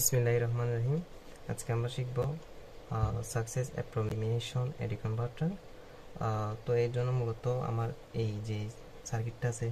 বিসমিল্লাহ রহমান রহিম আজকে আমরা শিখব সাকসেস অ্যাপ্রোক্সিমেশন এডি কনভার্টার তো এর জন্য মূলত আমার এই যে সার্কিটটা আছে,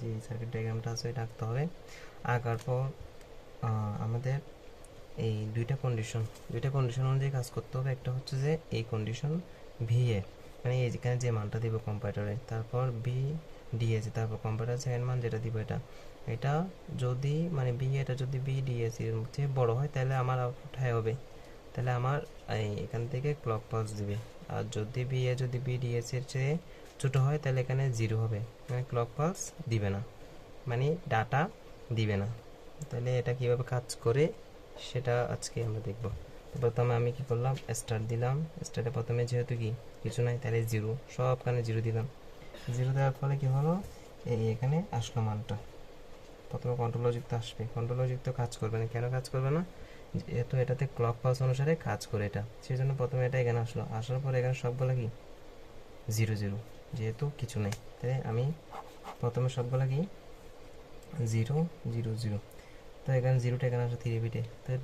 যে সার্কিট ডায়াগ্রামটা আছে এটা আঁকতে হবে। আঁকার পর আমাদের এই দুইটা কন্ডিশন দুইটা কন্ডিশন অনুযায়ী কাজ করতে হবে। একটা হচ্ছে যে এই কন্ডিশন ভিএ মানে এই যেখানে যে মানটা দিব কম্পিউটারে তারপর বি ডিএসি তারপর কম্পিউটার সেকেন্ড মান যেটা দিব এটা। এটা যদি মানে বি এটা যদি বি ডিএসি এর চেয়ে বড় হয়, তাহলে আমার আউটপুট হাই হবে। তাহলে আমার, এই, এখান থেকে ক্লক পালস দিবে। আর যদি বি এ যদি বি ডিএসি এর চেয়ে ছোট হয়, তাহলে এখানে জিরো হবে। মানে ক্লক পালস দিবে না। মানে ডাটা দিবে না। তাহলে এটা কীভাবে কাজ করে, সেটা আজকে আমরা দেখব। প্রথমে আমি কি করলাম? স্টার্ট দিলাম। স্টার্টে প্রথমে যেহেতু কি? কিছু নাই, তাহলে জিরো সবখানে জিরো দিলাম। জিরো দেওয়ার ফলে কি হলো? এই এখানে আসলো মানটা। প্রথমে কন্ট্রোল যুক্ত আসবে। কন্ট্রোল যুক্ত কাজ করবে না। কেন কাজ করবে না? যেহেতু এটাতে ক্লক পাস অনুসারে কাজ করে এটা। সেই জন্য প্রথমে এটা এখানে আসলো। আসার পর এখানে সবগুলো কি? Zero zero. যেহেতু কিছু নেই। তাই আমি প্রথমে সবগুলো কি? Zero zero zero. তো এখানে জিরোটা এখানে আসে থ্রি বিটে তো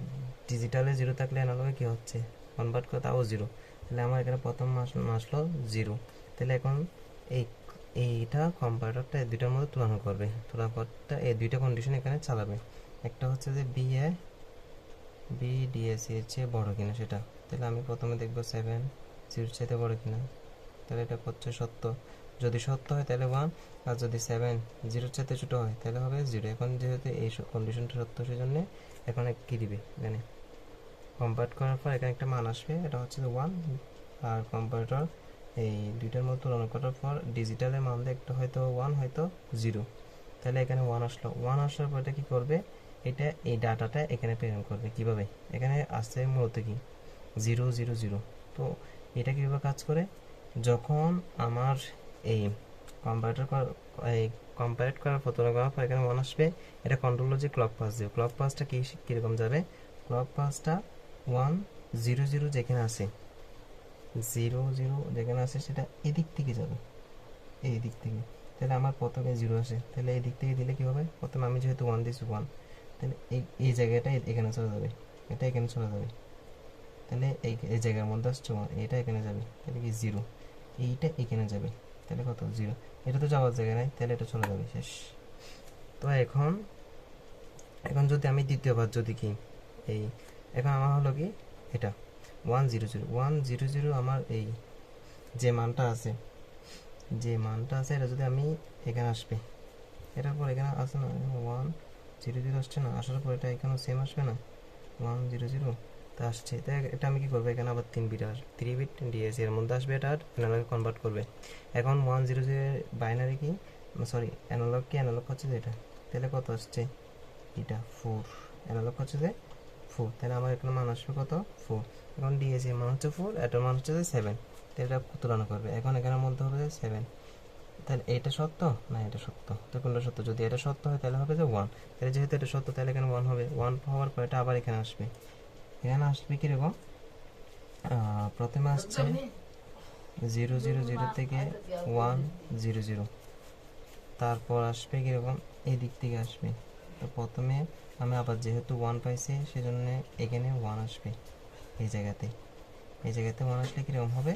ডিজিটালে জিরো থাকলে অ্যানালগে কী হচ্ছে? কনভার্ট করে তাও জিরো। তাহলে আমার এখানে প্রথম মাস আসলো জিরো। তাহলে এখন এই এইটা কম্পিউটারটা এই দুইটার মধ্যে তুলনা করবে। তুলনা করতে এই দুইটা কন্ডিশন এখানে চালাবে। একটা হচ্ছে যে বি এ বি ডিএসি এর চেয়ে বড় কিনা সেটা। তাহলে আমি প্রথমে দেখব সেভেন জিরোর চাইতে বড় কিনা। তাহলে এটা হচ্ছে সত্য। যদি সত্য হয় তাহলে ওয়ান আর যদি সেভেন জিরোর চাইতে ছোটো হয় তাহলে হবে জিরো এখন যেহেতু এই কন্ডিশনটা সত্য সেই জন্য এখন কী দিবে এখানে? কম্পার্ট করার পর এখানে একটা মান আসবে, এটা হচ্ছে ওয়ান আর কম্পিউটার এই দুইটার মধ্যে তুলনা করার পর ডিজিটালের মান একটা হয়তো ওয়ান হয়তো জিরো তাহলে এখানে ওয়ান আসলো। ওয়ান আসার পর এটা কী করবে? এটা এই ডাটাটা এখানে প্রেরণ করবে। কীভাবে? এখানে আসছে মূলত কি? জিরো জিরো জিরো তো এটা কীভাবে কাজ করে? যখন আমার এই কম্পিউটার এই কম্পারেট করার তুলনা করার পর এখানে ওয়ান আসবে। এটা কন্ট্রোল যে ক্লক পাস দিবে ক্লক পাসটা কী, কীরকম যাবে? ক্লক পাসটা ওয়ান জিরো জিরো যেখানে আছে। জিরো জিরো যেখানে আছে সেটা এদিক থেকে যাবে। এই দিক থেকে। তাহলে আমার প্রথমে জিরো আসে। তাহলে এই দিক থেকে দিলে কী হবে? প্রথমে আমি যেহেতু ওয়ান দিয়েছি ওয়ান তাহলে এই এই জায়গাটা এখানে চলে যাবে। এটা এখানে চলে যাবে। তাহলে এই এই জায়গার মধ্যে আসছে ওয়ান এটা এখানে যাবে। তাহলে কি জিরো? এইটা এখানে যাবে। তাহলে কত? জিরো। এটা তো যাওয়ার জায়গা নাই, তাহলে এটা চলে যাবে। শেষ। তো এখন এখন যদি আমি দ্বিতীয়বার যদি কি, এই, এখন আমার হলো কি, এটা। One zero zero one zero zero আমার এই যে মানটা আছে, যে মানটা আছে, এটা যদি আমি এখানে আসবে, এটার পর এখানে আসে না ওয়ান জিরো জিরো আসছে না, আসার পর এটা এখানেও সেম আসবে না ওয়ান জিরো জিরো তা আসছে তাই এটা আমি কী করব, এখানে আবার তিন বিট আসবে থ্রি বিট ডিএসি এর মধ্যে আসবে এটা আর অ্যানালগে কনভার্ট করবে, এখন ওয়ান জিরো জিরো বাইনারি কি সরি অ্যানালগ কি অ্যানালগ হচ্ছে যে এটা, তাহলে কত আসছে, এটা ফোর অ্যানালগ হচ্ছে যে ফোর তাহলে আমার এখানে মান আসবে কত? ফোর এখন ডিএসি মান হচ্ছে ফোর এটার মান হচ্ছে সেভেন তো এটা তুলনা করবে। এখন এখানের মধ্যে হবে সেভেন তাহলে এটা সত্য? না, এটা সত্য। তো কোনটা সত্য? যদি এটা সত্য হয়, তাহলে হবে যে ওয়ান তাহলে যেহেতু এটা সত্য, তাহলে এখানে ওয়ান হবে। ওয়ান হওয়ার পর এটা আবার এখানে আসবে। এখানে আসবে কীরকম? প্রথমে আসছে জিরো জিরো জিরো থেকে ওয়ান জিরো জিরো তারপর আসবে কীরকম? এই দিক থেকে আসবে। তো প্রথমে আমি আবার যেহেতু ওয়ান পাইছি, সেজন্য এখানে ওয়ান আসবে এই জায়গাতে। এই জায়গাতে ওয়ান আসলে কীরকম হবে?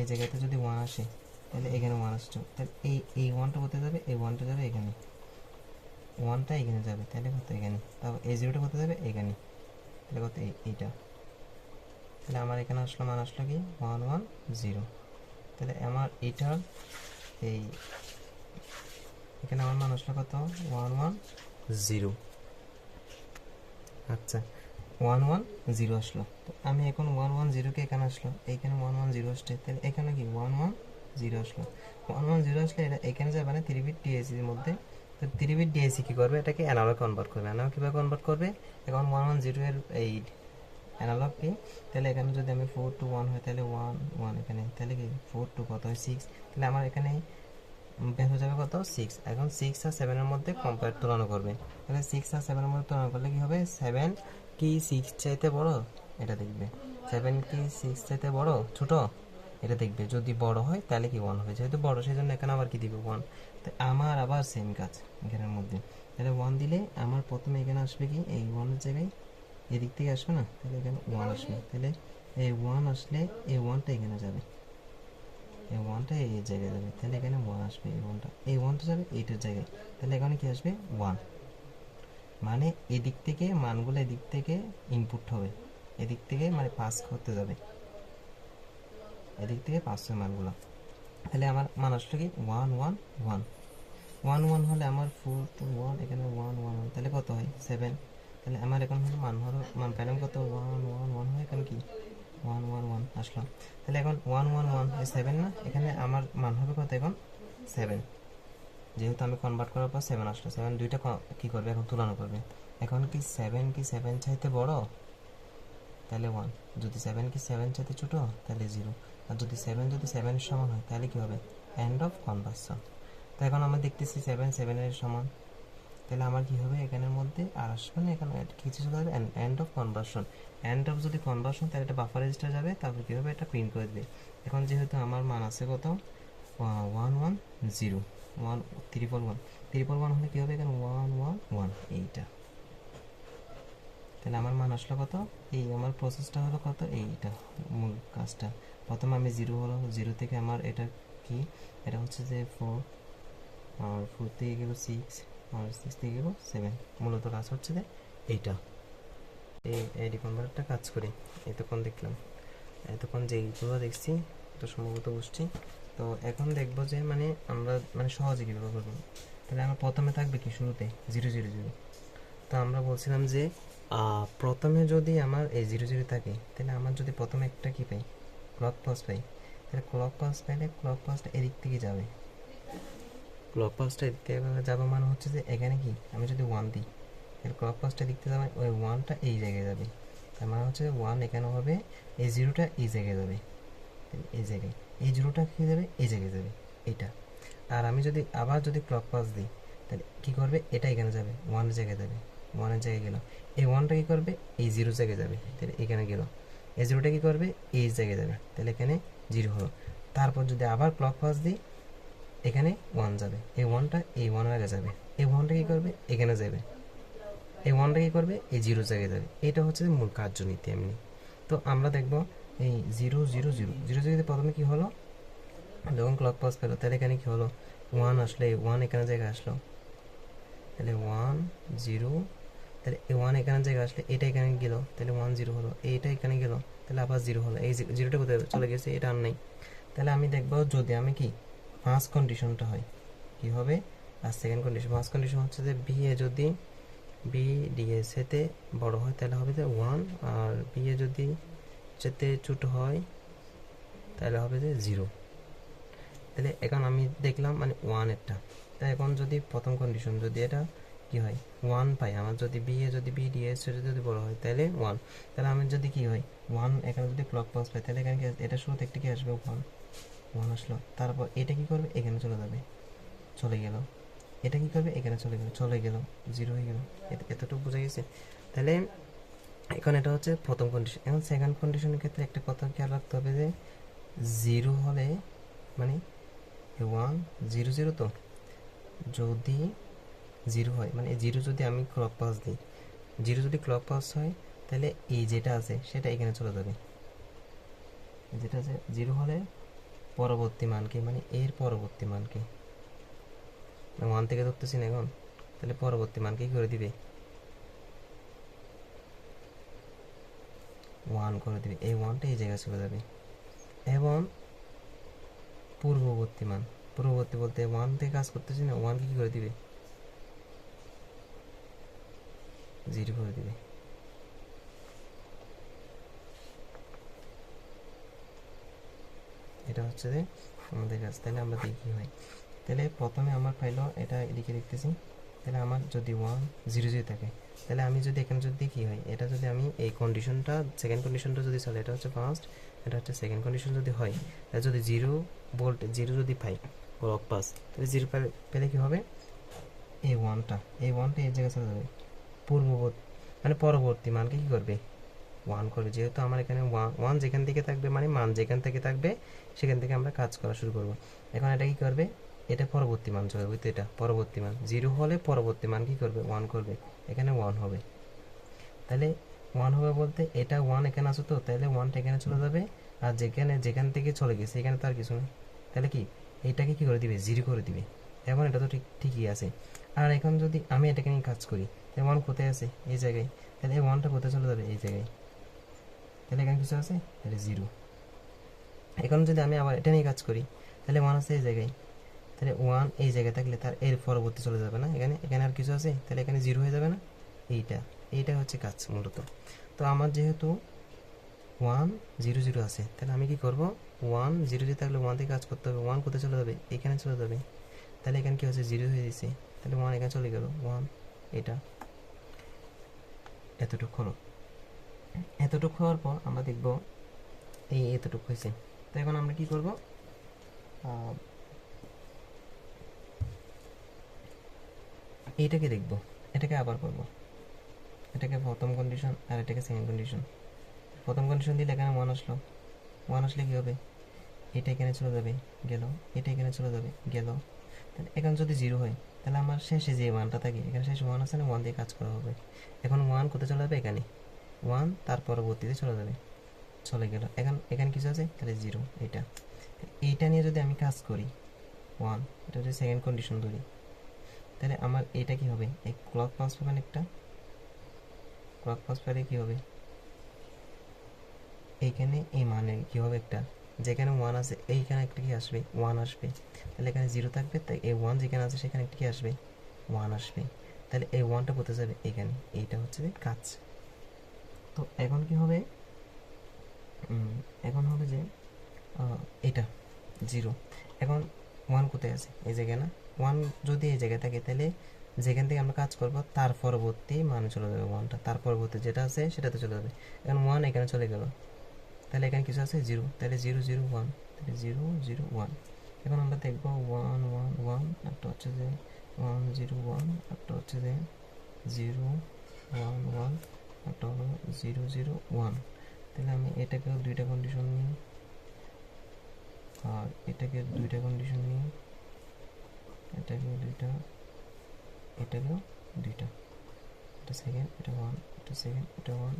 এই জায়গাতে যদি ওয়ান আসে, তাহলে এখানে ওয়ান আসছে। তাহলে এই এই ওয়ানটা কোথায় যাবে? এই ওয়ানটা যাবে এখানে ওয়ানটা এখানে যাবে, তাহলে কত এখানে তারপর এই জিরোটা কোথায় যাবে? এখানে তাহলে কত এই, এইটা। তাহলে আমার এখানে আসলো, মান আসলো কি? ওয়ান ওয়ান জিরো তাহলে আমার এইটার এই, এখানে আমার মান আসলো কত? One one zero. আচ্ছা ওয়ান ওয়ান জিরো আসলো। তো আমি এখন ওয়ান ওয়ান জিরোকে এখানে আসলো? এইখানে ওয়ান ওয়ান জিরো আসছে। তাহলে এখানে কি? ওয়ান ওয়ান জিরো আসলো। ওয়ান ওয়ান জিরো আসলে এটা এখানে যাবে না থ্রি বিট ডিএসির মধ্যে। তো থ্রি বিট ডিএসি কী করবে? এটাকে অ্যানালগ কনভার্ট করবে। অ্যানালগ কীভাবে কনভার্ট করবে? এখন ওয়ান ওয়ান জিরো এর এই অ্যানালগ কি? তাহলে এখানে যদি আমি ফোর টু ওয়ান হয়, তাহলে ওয়ান ওয়ান এখানে। তাহলে কি? ফোর টু কত হয়? সিক্স তাহলে আমার এখানে বের হয়ে যাবে কত? সিক্স এখন সিক্স আর সেভেনের মধ্যে কম্পেয়ার তুলনা করবে। তাহলে সিক্স আর সেভেনের মধ্যে তুলনা করলে কি হবে? সেভেন কি সিক্স চাইতে বড়? এটা দেখবে। সেভেন কি সিক্স চাইতে বড়? ছোট? এটা দেখবে। যদি বড় হয়, তাহলে কি ওয়ান হবে? যেহেতু বড় সেই জন্য এখানে আবার কি দিবে? ওয়ান তো আমার আবার সেম কাজ এখানের মধ্যে। তাহলে ওয়ান দিলে আমার প্রথমে এখানে আসবে কি? এই ওয়ানের জায়গায় এদিক থেকে আসবে না? তাহলে এখানে ওয়ান আসবে। তাহলে এই ওয়ান আসলে এই ওয়ানটা এখানে যাবে। এই ওয়ানটা এই জায়গায় যাবে, তাহলে এখানে ওয়ান আসবে এই ওয়ানটা এই ওয়ানটা যাবে এইটার জায়গায়, তাহলে এখানে কি আসবে? ওয়ান মানে এদিক থেকে মানগুলো এদিক থেকে ইনপুট হবে, এদিক থেকে মানে পাস করতে যাবে। এদিক থেকে পাস হবে মানগুলো। তাহলে আমার মান আসলো কি? One one one one one হলে আমার ফোর টু ওয়ান এখানে ওয়ান ওয়ান ওয়ান তাহলে কত হয়? সেভেন তাহলে আমার এখন হলো মান হলো, মান পেলাম কত? ওয়ান ওয়ান ওয়ান হয় এখানে কি? ওয়ান ওয়ান ওয়ান আসলো তাহলে এখন ওয়ান ওয়ান ওয়ান সেভেন না? এখানে আমার মান হবে কত এখন? সেভেন যেহেতু আমি কনভার্ট করার পর সেভেন আসলো। সেভেন দুইটা ক- কি করবে? এখন তুলনা করবে। এখন কি সেভেন কি সেভেন চাইতে বড়? তাহলে ওয়ান যদি সেভেন কি সেভেন চাইতে ছোট, তাহলে জিরো আর যদি সেভেন যদি সেভেনের সমান হয়, তাহলে কি হবে? এন্ড অফ কনভার্সন তো এখন আমরা দেখতেছি সেভেন সেভেনের সমান। তাহলে আমার কি হবে? এখানের মধ্যে আর আসবে না, এখানে কিছু চলে যাবে end of conversion end of যদি কনভার্সন তাহলে এটা বাফার রেজিস্টার যাবে, তারপর কি হবে? এটা প্রিন্ট করে দেবে। এখন যেহেতু আমার মান আছে কত? One one zero one triple one triple one হলে কী হবে এখানে? ওয়ান ওয়ান ওয়ান এইটা। তাহলে আমার মান আসলো কত? এই আমার প্রসেসটা হলো কত? এইটা, মূল কাজটা। প্রথমে আমি জিরো হলো জিরো থেকে আমার এটা কি? এটা হচ্ছে যে ফোর আর ফোর থেকে গেল সিক্স আর সিক্স থেকে গেল সেভেন মূলত কাজ হচ্ছে যে এইটা। এই এডি কনভার্টারটা কাজ করি। এতক্ষণ দেখলাম। এতক্ষণ দেখছি তো সম্ভবত তো এখন দেখব যে মানে আমরা মানে সহজে কীভাবে করব। তাহলে আমার প্রথমে থাকবে কি শুরুতে? Zero zero zero. তো আমরা বলছিলাম যে প্রথমে যদি আমার এই জিরো জিরো থাকে, তাহলে আমার যদি প্রথমে একটা কি পাই? ক্লক পাস পাই। তাহলে ক্লক পাস পাইলে ক্লক পাসটা এদিক থেকে যাবে। ক্লক পাসটা থেকে যাবে মানে হচ্ছে যে এখানে কি? আমি যদি ওয়ান দিই, তাহলে ক্লক পাসটা দিক থেকে যাবে, ওই ওয়ানটা এই জায়গায় যাবে। তার মানে হচ্ছে ওয়ান এখানে হবে, এই জিরোটা এই জায়গায় যাবে। এই জায়গায়, এই জিরোটা কী যাবে? এই জায়গায় যাবে, এইটা। আর আমি যদি আবার যদি ক্লক পাস দিই, তাহলে কী করবে? এটা এখানে যাবে ওয়ানের জায়গায় যাবে ওয়ানের জায়গায় গেল। এই ওয়ানটা কী করবে? এই জিরো জায়গায় যাবে, তাহলে এখানে গেল। এই জিরোটা কী করবে? এই জায়গায় যাবে, তাহলে এখানে জিরো হলো। তারপর যদি আবার ক্লক পাস দিই এখানে ওয়ান যাবে। এই ওয়ানটা এই ওয়ানের আগে যাবে। এই ওয়ানটা কী করবে? এখানে যাবে। এই ওয়ানটা কী করবে? এই জিরো জায়গায় যাবে। এটা হচ্ছে মূল কার্যনীতি এমনি। তো আমরা দেখব এই জিরো জিরো জিরো জিরো জায়গাতে প্রথমে কী হলো? যখন ক্লক পাস পেল, তাহলে এখানে কী হলো? ওয়ান আসলে ওয়ান এখানে জায়গায় আসলো। তাহলে ওয়ান জিরো তাহলে ওয়ান এখানে জায়গায় আসলে এটা এখানে গেল। তাহলে ওয়ান জিরো হলো। এইটা এখানে গেল। তাহলে আবার জিরো হলো। এই জিরোটা কোথায়? চলে গেছে। এটা আর নেই। তাহলে আমি দেখব যদি আমি কি ফার্স্ট কন্ডিশনটা হয়। কি হবে? আর সেকেন্ড কন্ডিশন ফার্স্ট কন্ডিশন হচ্ছে যে বি এ যদি বি ডি এস এতে বড় হয়, তাহলে হবে যে ওয়ান আর বি এ যদি যেতে ছোট হয়, তাহলে হবে যে জিরো তাহলে এখন আমি দেখলাম মানে ওয়ান একটা। তাই এখন যদি প্রথম কন্ডিশন যদি এটা কি হয়? ওয়ান পাই। আমার যদি বি এ যদি বি ডি এস যদি বড় হয়, তাহলে ওয়ান তাহলে আমি যদি কি হয়? ওয়ান এখানে যদি ক্লক পাস পাই, তাহলে এখানে এটা শুরুতে একটা কি আসবে? ওয়ান ওয়ান আসলো তারপর এটা কি করবে? এখানে চলে যাবে। চলে গেল। এটা কি করবে? এখানে চলে গেল। চলে গেল। জিরো হয়ে গেল। এতটুকু বোঝা গেছে? তাহলে এখন এটা হচ্ছে প্রথম কন্ডিশন এখন সেকেন্ড কন্ডিশনের ক্ষেত্রে একটা কথা খেয়াল রাখতে হবে যে, জিরো হলে মানে ওয়ান জিরো জিরো তো? যদি জিরো হয় মানে জিরো যদি আমি ক্লক পাস দিই, জিরো যদি ক্লক পাস হয়, তাহলে এই যেটা আছে, সেটা এখানে চলে যাবে। যেটা আছে, জিরো হলে পরবর্তী মানকে মানে এর পরবর্তী মানকে। ওয়ান থেকে ধরতেছি না এখন, তাহলে পরবর্তী মান কি করে দিবে? ওয়ান করে দিবে। এই ওয়ানটা এই জায়গায় চলে যাবে। এবং পূর্ববর্তী মান। পূর্ববর্তী বলতে ওয়ান থেকে কাজ করতেছি না ওয়ান কি করে দিবে? জিরো করে দিবে। এটা হচ্ছে যে আমাদের কাজ তাহলে আমরা দেখি হয়। তাহলে প্রথমে আমার পাইলো এটা এদিকে দেখতেছি। তাহলে আমার যদি ওয়ান জিরো জিরো থাকে, তাহলে আমি যদি এখানে যদি দেখি হয়, এটা যদি আমি এই কন্ডিশনটা সেকেন্ড কন্ডিশনটা যদি চলে, এটা হচ্ছে ফার্স্ট এটা হচ্ছে সেকেন্ড কন্ডিশন যদি হয়, তাহলে যদি জিরো ভোল্ট জিরো যদি পাই ক্লক পাস তাহলে জিরো পেলে কী হবে? এই ওয়ানটা এই ওয়ানটা এই জায়গায় চলে যাবে। পূর্ববর্তী মানে পরবর্তী মানকে কী করবে? ওয়ান করবে যেহেতু আমার এখানে ওয়ান ওয়ান যেখান থেকে থাকবে মানে মান যেখান থেকে থাকবে, সেখান থেকে আমরা কাজ করা শুরু করব। এখন এটা কি করবে? এটা পরবর্তী মান চলে বুঝতে এটা, পরবর্তী মান। জিরো হলে পরবর্তী মান কি করবে? ওয়ান করবে। এখানে ওয়ান হবে। তাহলে ওয়ান হবে বলতে এটা ওয়ান এখানে আছে তো, তাহলে ওয়ানটা এখানে চলে যাবে। আর যেখানে, যেখান থেকে চলে গেছে, এখানে তো আর কিছু নেই। তাহলে কি? এইটাকে কি করে দিবে? জিরো করে দিবে। এখন এটা তো ঠিক, ঠিকই আছে। আর এখন যদি আমি এটাকে নিয়ে কাজ করি ওয়ান কোথায় আছে? এই জায়গায়। তাহলে এই ওয়ানটা কোথায় চলে যাবে? এই জায়গায়। তাহলে এখানে কিছু আছে? তাহলে জিরো এখন যদি আমি আবার এটা নিয়ে কাজ করি, তাহলে ওয়ান আছে এই জায়গায়, তাহলে ওয়ান এই জায়গায় থাকলে তার এর পরবর্তী চলে যাবে না? এখানে এখানে আর কিছু আছে? তাহলে এখানে জিরো হয়ে যাবে না? এইটা এইটা হচ্ছে কাজ মূলত। তো আমার যেহেতু ওয়ান জিরো জিরো আছে, তাহলে আমি কি করব? ওয়ান জিরো জিরো থাকলে ওয়ান থেকে কাজ করতে হবে। ওয়ান কোথায় চলে যাবে? এখানে চলে যাবে। তাহলে এখানে কি হচ্ছে? জিরো হয়ে দিচ্ছে তাহলে ওয়ান এখানে চলে গেল। ওয়ান এটা। এতটুকু হলো এতটুকু হওয়ার পর আমরা দেখব এই এতটুকু হয়েছে। তো এখন আমরা কি করব? এইটাকে দেখব। এটাকে আবার করব। এটাকে প্রথম কন্ডিশন আর এটাকে সেকেন্ড কন্ডিশন প্রথম কন্ডিশন দিলে এখানে ওয়ান আসলো। ওয়ান আসলে কী হবে? এটা এখানে চলে যাবে, গেল। এটা এখানে চলে যাবে, গেল। তাহলে এখানে যদি জিরো হয়, তাহলে আমার শেষে যে ওয়ানটা থাকে, এখানে শেষে ওয়ান আছে না? ওয়ান দিয়ে কাজ করা হবে। এখন ওয়ান কোথায় চলে যাবে? এখানে। ওয়ান তার পরবর্তীতে চলে যাবে। চলে গেল। এখন, এখানে কিছু আছে? তাহলে জিরো এটা এইটা নিয়ে যদি আমি কাজ করি ওয়ান এটা যদি সেকেন্ড কন্ডিশন ধরি, তাহলে আমার এটা কি হবে? এই ক্লক পাস পাবেন একটা ক্লক পাস পারে কি হবে? এইখানে এই মানে কি হবে একটা? যেখানে ওয়ান আছে, এইখানে একটা কি আসবে? ওয়ান আসবে। তাহলে এখানে জিরো থাকবে, তাই এই ওয়ান যেখানে আছে, সেখানে একটা কি আসবে? ওয়ান আসবে। তাহলে এই ওয়ানটা কোথায় যাবে এখানে। এইটা হচ্ছে কাজ। তো এখন কি হবে? এখন হবে যে এটা জিরো এখন ওয়ান কোথায় আছে? এই জায়গায় না? ওয়ান যদি এই জায়গায় থাকে, তাহলে যেখান থেকে আমরা কাজ করব, তার পরবর্তী মানে চলে যাবে ওয়ানটা তার পরবর্তী যেটা আছে, সেটাতে চলে যাবে। এখন ওয়ান এখানে চলে গেল। তাহলে এখানে কিছু আছে? জিরো তাহলে জিরো জিরো ওয়ান তাহলে জিরো জিরো ওয়ান এখন আমরা দেখব ওয়ান ওয়ান ওয়ান একটা হচ্ছে যে ওয়ান জিরো ওয়ান একটা হচ্ছে যে জিরো ওয়ান ওয়ান একটা হলো জিরো জিরো ওয়ান তাহলে আমি এটাকেও দুইটা কন্ডিশন নিই। আর এটাকে দুইটা কন্ডিশন নিই। এটাকেও দুইটা এটাকেও দুইটা। এটা সেকেন্ড এটা ওয়ান এটা সেকেন্ড এটা ওয়ান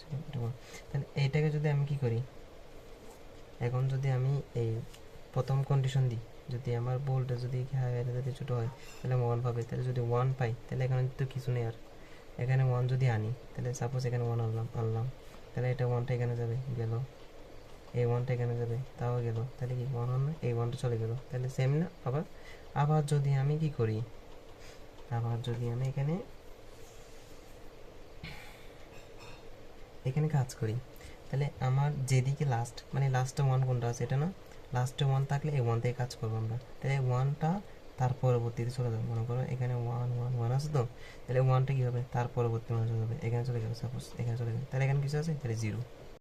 সেকেন্ড এটা ওয়ান তাহলে এইটাকে যদি আমি কি করি? এখন যদি আমি এই প্রথম কন্ডিশন দিই, যদি আমার বোল্টটা যদি হায়ার যদি ছোটো হয়, তাহলে আমি ওয়ান পাবে। তাহলে যদি ওয়ান পাই, তাহলে এখানে তো কিছু নেই আর। এখানে ওয়ান যদি আনি, তাহলে সাপোজ এখানে ওয়ান আনলাম আনলাম। তাহলে এটা ওয়ানটা এখানে যাবে, গেল। এই ওয়ানটা এখানে যাবে, তাও গেল। তাহলে কি ওয়ান না এই ওয়ানটা চলে গেল। তাহলে সেম না, আবার আবার যদি আমি কি করি? আবার যদি আমি এখানে এখানে কাজ করি, তাহলে আমার যেদিকে লাস্ট মানে লাস্টে ওয়ান কোনটা আছে, এটা না? লাস্টে ওয়ান থাকলে এই ওয়ান থেকে কাজ করব আমরা। তাহলে ওয়ানটা তার পরবর্তীতে চলে যাবে। মনে করো এখানে ওয়ান ওয়ান ওয়ান আছে তো? তাহলে ওয়ানটা কী হবে? তার পরবর্তী মানে চলে যাবে। এখানে চলে গেল সাপোজ এখানে চলে গেল। তাহলে এখানে কিছু আছে? তাহলে জিরো